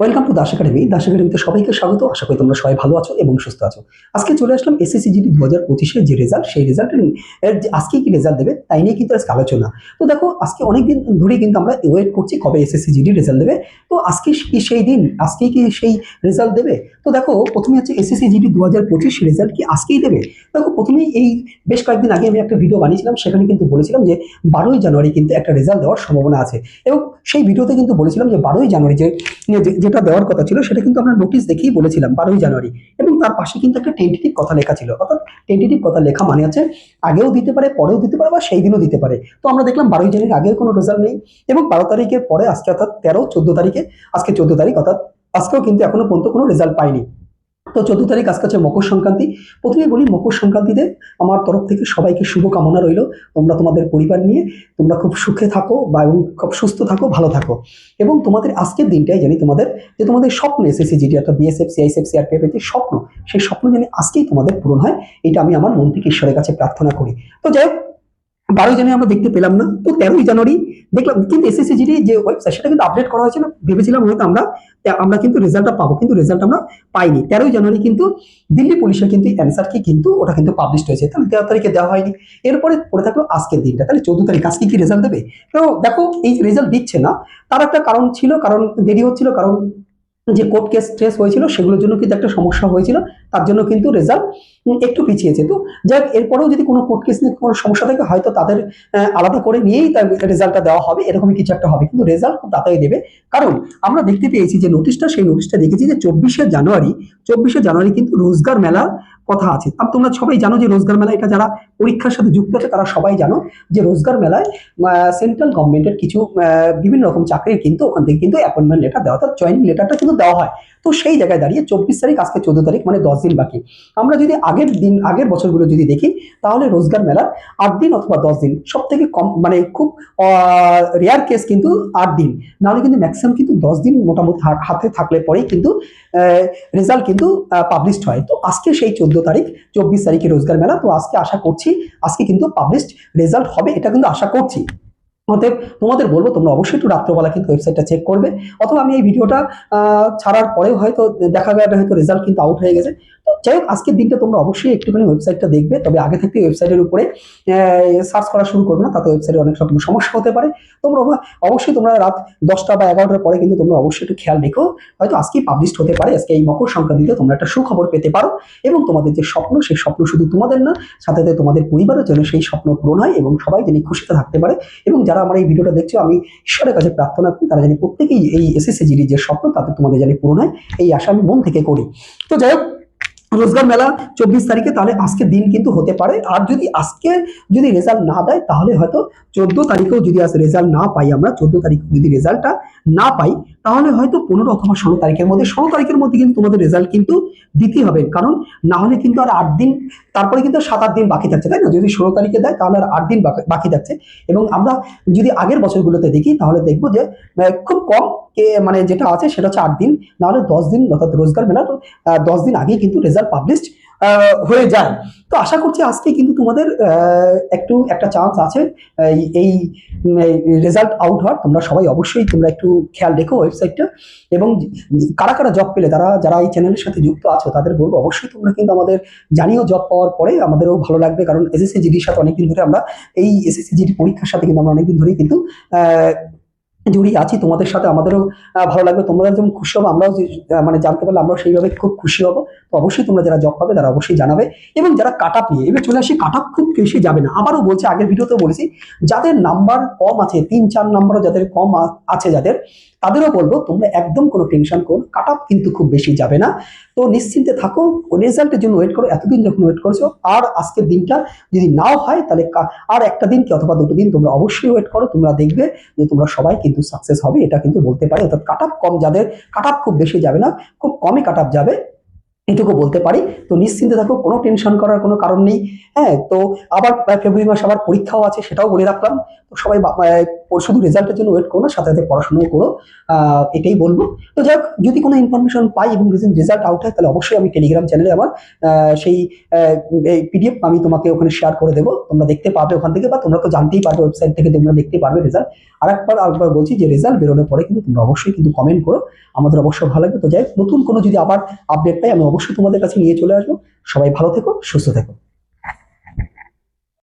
Welcome to Das academy Das একাডেমিতে সবাইকে স্বাগত। আশা করি তোমরা সবাই ভালো আছো এবং সুস্থ আছো। আজকে চলে আসলাম এসএসসি জিডি দু হাজার পঁচিশের যে রেজাল্ট সেই রেজাল্টের এর আজকে কি রেজাল্ট দেবে, তাই নিয়ে কিন্তু আজকে আলোচনা। তো দেখো, আজকে অনেকদিন ধরেই কিন্তু আমরা ওয়েট করছি কবে এসএসসি জিডি রেজাল্ট দেবে। তো আজকে কি সেই দিন? আজকে কি সেই রেজাল্ট দেবে? তো দেখো, প্রথমে হচ্ছে এসএসসি জিডি দু হাজার পঁচিশ রেজাল্ট কি আজকেই দেবে? দেখো, প্রথমেই এই বেশ কয়েকদিন আগে আমি একটা ভিডিও বানিয়েছিলাম, সেখানে কিন্তু বলেছিলাম যে বারোই জানুয়ারি কিন্তু একটা রেজাল্ট দেওয়ার সম্ভাবনা আছে। এবং সেই ভিডিওতে কিন্তু বলেছিলাম যে বারোই জানুয়ারি যে- যেটা দেওয়ার কথা ছিল সেটা কিন্তু আমরা নোটিশ দেখেই বলেছিলাম বারোই জানুয়ারি। এবং তার পাশে কিন্তু একটা টেন্টেটিভ কথা লেখা ছিল। অর্থাৎ টেন্টেটিভ কথা লেখা মানে আছে আগেও দিতে পারে, পরেও দিতে পারে বা সেই দিনও দিতে পারে। তো আমরা দেখলাম বারোই জানুয়ারি আগের কোনো রেজাল্ট নেই এবং বারো তারিখের পরে আজকে অর্থাৎ তেরো, চোদ্দ তারিখে, আজকে চোদ্দ তারিখ অর্থাৎ আজকেও কিন্তু এখনও পর্যন্ত কোনো রেজাল্ট পাইনি। তো চোদ্দ তারিখ আজকে হচ্ছে মকর সংক্রান্তি। প্রথমেই বলি, মকর সংক্রান্তিতে আমার তরফ থেকে সবাইকে শুভ কামনা রইল। তোমরা তোমাদের পরিবার নিয়ে তোমরা খুব সুখে থাকো বা এবং খুব সুস্থ থাকো, ভালো থাকো। এবং তোমাদের আজকের দিনটাই জানি তোমাদের, যে তোমাদের স্বপ্ন এসএসসি জিডি অর্থাৎ বিএসএফ সিআইএসএফ সিআরপিএফ যে স্বপ্ন, সেই স্বপ্ন জানি আজকেই তোমাদের পূরণ হয়। এটা আমি আমার মন ঈশ্বরের কাছে প্রার্থনা করি। তো যাই হোক বারোই জানুয়ারি আমরা দেখতে পেলাম না, তো তেরোই জানুয়ারি দেখলাম, কিন্তু এসএসসি জিডি যে ওয়েবসাইট সেটা কিন্তু আপডেট করা হয়েছিল ভেবেছিলাম হয়তো আমরা আমরা কিন্তু রেজাল্টটা পাবো, কিন্তু রেজাল্ট আমরা পাইনি। তেরোই জানুয়ারি কিন্তু দিল্লি পুলিশের কিন্তু অ্যান্সার কি কিন্তু ওটা কিন্তু পাবলিশ হয়েছে, তাহলে তেরো তারিখে দেওয়া হয়নি। এরপরে পড়ে থাকল আজকের দিনটা, তাহলে চোদ্দ তারিখ আজকে কি রেজাল্ট দেবে? তো দেখো, এই রেজাল্ট দিচ্ছে না, তার একটা কারণ ছিল, কারণ দেরি হচ্ছিল, কারণ যে কোর্ট কেস ট্রেস হয়েছিল সেগুলোর জন্য কিন্তু একটা সমস্যা হয়েছিল। তার জন্য কিন্তু রেজাল্ট একটু পিছিয়েছে তো যাই হোক, এরপরেও যদি কোনো কোর্ট কেস নিয়ে কোনো সমস্যা থাকে হয়তো তাদের আলাদা করে নিয়েই তার রেজাল্টটা দেওয়া হবে। এরকমই কিছু একটা হবে। কিন্তু রেজাল্ট খুব তাড়াতাড়ি দেবে। কারণ আমরা দেখতে পেয়েছি যে নোটিশটা সেই নোটিশটা দেখেছি যে চব্বিশে জানুয়ারি চব্বিশে জানুয়ারি কিন্তু রোজগার মেলার কথা আছে। আর তোমরা সবাই জানো যে রোজগার মেলা এটা যারা পরীক্ষার সাথে যুক্ত আছে, তারা সবাই জানো যে রোজগার মেলায় সেন্ট্রাল গভর্নমেন্টের কিছু বিভিন্ন রকম চাকরির কিন্তু ওখান থেকে কিন্তু অ্যাপয়েন্টমেন্ট লেটার দেওয়া, অর্থাৎ জয়েনিং লেটারটা কিন্তু দেওয়া হয়। তো সেই জায়গায় দাঁড়িয়ে চব্বিশ তারিখ, আজকে চোদ্দ তারিখ মানে দশ দিন বাকি। আমরা যদি আগের দিন, আগের বছরগুলো যদি দেখি, তাহলে রোজগার মেলার আট দিন অথবা দশ দিন সব থেকে কম মানে খুব রেয়ার কেস কিন্তু আট দিন। নাহলে কিন্তু ম্যাক্সিমাম কিন্তু দশ দিন মোটামুটি হাতে থাকলে পরেই কিন্তু রেজাল্ট কিন্তু পাবলিশড হয়। তো আজকে সেই চোদ্দ তারিখ, চব্বিশ তারিখে রোজগার মেলা। তো আজকে আশা করছি, আজকে কিন্তু পাবলিশড রেজাল্ট হবে, এটা কিন্তু আশা করছি। অতএব তোমাদের বলব, তোমরা অবশ্যই একটু রাত্রবেলা কিন্তু ওয়েবসাইটটা চেক করবে। অথবা আমি এই ভিডিওটা ছাড়ার পরেও হয়তো দেখা যাবে, হয়তো রেজাল্ট কিন্তু আউট হয়ে গেছে। যাই হোক, আজকের দিনটা তোমরা অবশ্যই একটুখানি ওয়েবসাইটটা দেখবে, তবে আগে থেকে ওয়েবসাইটের উপরে সার্চ করা শুরু করবে না, তাতে ওয়েবসাইটে অনেক রকম সমস্যা হতে পারে। তোমরা অবশ্যই তোমরা রাত দশটা বা এগারোটার পরে কিন্তু তোমরা অবশ্যই একটু খেয়াল রেখো, হয়তো আজকেই পাবলিশড হতে পারে, আজকে এই মকর সংক্রান্তিতে তোমরা একটা সুখবর পেতে পারো, এবং তোমাদের যে স্বপ্ন, সেই স্বপ্ন শুধু তোমাদের না, সাথে সাথে তোমাদের পরিবারের জন্য সেই স্বপ্ন পূরণ হয়, এবং সবাই যেন খুশিতে থাকতে পারে, এবং যারা আমার এই ভিডিওটা দেখছ, আমি ঈশ্বরের কাছে প্রার্থনা করি, তারা জানি প্রত্যেকেই এই এসএসসি জিডির যে স্বপ্ন, তাতে তোমাদের জানি পূরণ হয়, এই আশা আমি মন থেকে করি। তো যাই হোক রোজগার মেলা চব্বিশ তারিখে, তাহলে আজকে দিন কিন্তু হতে পারে। আর যদি আজকে যদি রেজাল্ট না দেয়, তাহলে হয়তো চোদ্দ তারিখেও যদি আজ রেজাল্ট না পাই আমরা, চোদ্দ তারিখ যদি রেজাল্টটা না পাই, তাহলে হয়তো পনেরো অথবা ষোলো তারিখের মধ্যে, ষোলো তারিখের মধ্যে কিন্তু তোমাদের রেজাল্ট কিন্তু দিতেই হবে। কারণ না হলে কিন্তু আর আট দিন, তারপরে কিন্তু সাত আট দিন বাকি থাকছে, তাই না? যদি ষোলো তারিখে দেয়, তাহলে আর আট দিন বাকি- থাকছে। এবং আমরা যদি আগের বছরগুলোতে দেখি, তাহলে দেখব যে খুব কম মানে যেটা আছে, সেটা হচ্ছে আট দিন। নাহলে দশ দিন, অর্থাৎ রোজগার মেলার দশ দিন আগেই কিন্তু রেজাল্ট পাবলিশড হয়ে যায়। তো আশা করছি আজকে কিন্তু তোমাদের একটু একটা চান্স আছে, এই রেজাল্ট আউট হওয়ার। তোমরা সবাই অবশ্যই তোমরা একটু খেয়াল রেখো ওয়েবসাইটটা এবং কারা কারা জব পেলে তারা যারা এই চ্যানেলের সাথে যুক্ত আছো, তাদের বলব অবশ্যই তোমরা কিন্তু আমাদের জানিও জব পাওয়ার পরে। আমাদেরও ভালো লাগবে, কারণ এসএসসি জিডির সাথে অনেকদিন ধরে আমরা এই এসএসসি জিডি পরীক্ষার সাথে কিন্তু আমরা অনেকদিন ধরেই কিন্তু জড়িয়ে আছি, তোমাদের সাথে আমাদেরও ভালো লাগবে। তোমরা যেমন খুশি হব, আমরাও মানে জানতে পারলে আমরাও সেইভাবে খুব খুশি হব। তো অবশ্যই তোমরা যারা জব পাবে, তারা অবশ্যই জানাবে। এবং যারা কাট আপ নিয়ে, এবার চলে আসি কাট আপ খুব বেশি যাবে না। আবারও বলছি, আগের ভিডিওতেও বলেছি, যাদের নাম্বার কম আছে, তিন, চার নাম্বারও যাদের কম আছে যাদের তাদেরও বলব, তোমরা একদম কোনো টেনশন করো কাট আপ কিন্তু খুব বেশি যাবে না। তো নিশ্চিন্তে থাকো, রেজাল্টের জন্য ওয়েট করো, এতদিন যখন ওয়েট করছ, আর আজকের দিনটা যদি নাও হয়, তাহলে আর একটা দিন কি অথবা দুটো দিন তোমরা অবশ্যই ওয়েট করো, তোমরা দেখবে যে তোমরা সবাই কিন্তু সাকসেস হবে, এটা কিন্তু বলতে পারি। অর্থাৎ কাট আপ কম যাদের কাট আপ খুব বেশি যাবে না, খুব কমই কাট আপ যাবে, এটুকু বলতে পারি। তো নিশ্চিন্তে থাকো, কোনো টেনশন করার কোনো কারণ নেই। হ্যাঁ তো আবার ফেব্রুয়ারি মাসে আবার পরীক্ষাও আছে, সেটাও বলে রাখলাম। তো সবাই আহ, শুধু রেজাল্টের জন্য ওয়েট করো না সাথে সাথে পড়াশোনাও করো। এটাই বলব। তো যাক যদি কোনো ইনফরমেশন পাই এবং রেজাল্ট আউট হয় তাহলে অবশ্যই আমি টেলিগ্রাম চ্যানেলে আমার সেই পিডিএফ আমি তোমাকে ওখানে শেয়ার করে দেবো। তোমরা দেখতে পাবে ওখান থেকে বা তোমরা তো জানতেই পারবে ওয়েবসাইট থেকে তোমরা দেখতে পারবে রেজাল্ট আর একবার আরেকবার বলছি যে রেজাল্ট বেরোনোর পরে কিন্তু তোমরা অবশ্যই কিন্তু কমেন্ট করো। আমাদের অবশ্যই ভালো লাগবে। তো যাই নতুন কোনো যদি আবার আপডেট পাই আমি অবশ্যই তোমাদের কাছে নিয়ে চলে আসব। সবাই ভালো থেকো সুস্থ থেকো।